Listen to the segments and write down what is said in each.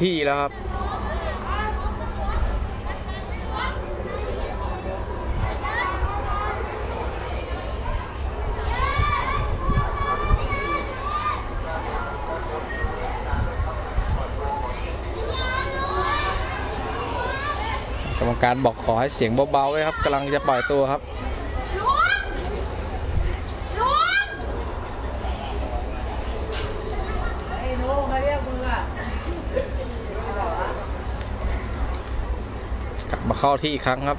ที่แล้วครับ กรรมการบอกขอให้เสียงเบาๆไว้ครับกำลังจะปล่อยตัวครับ ไอ้หนูเขาเรียกมึงอะ กลับ มาเข้าที่อีกครั้งครับ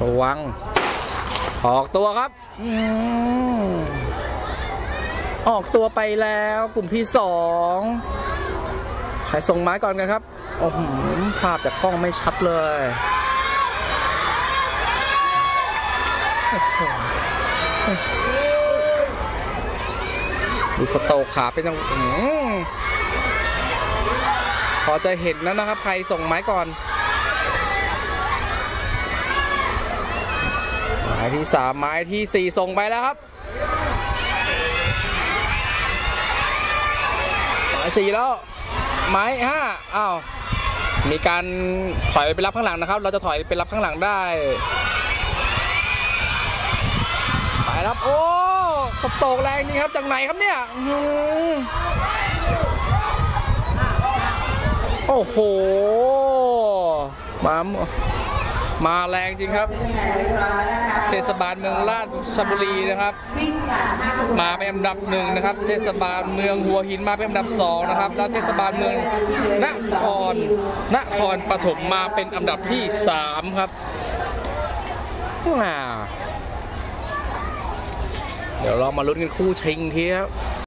ระวัง ออกตัวครับอืมออกตัวไปแล้วกลุ่มที่สอง ใครส่งไม้ก่อนกันครับโอ้โหภาพจากกล้องไม่ชัดเลยดูสโตกขาเป็นจังอพอจะเห็นแล้วนะครับ ใครส่งไม้ก่อน ไม้ที่สามไม้ที่สี่ส่งไปแล้วครับหมายสี่แล้ว ไม้ห้าอ้าวมีการถอยไปรับข้างหลังนะครับ เราจะถอยไปรับข้างหลังได้ไปครับโอ้สโตกแรงจริงครับจากไหนครับเนี่ยอื้อหือโอ้โหมาม มาแรงจริงครับ เทศบาลเมืองราชบุรีนะครับ มาเป็นอันดับหนึ่งนะครับ เทศบาลเมืองหัวหินมาเป็นอันดับสองนะครับ แล้วเทศบาลเมืองนครนครปฐมมาเป็นอันดับที่สามครับเดี๋ยวเรามาลุ้นกันคู่ชิงทีครับ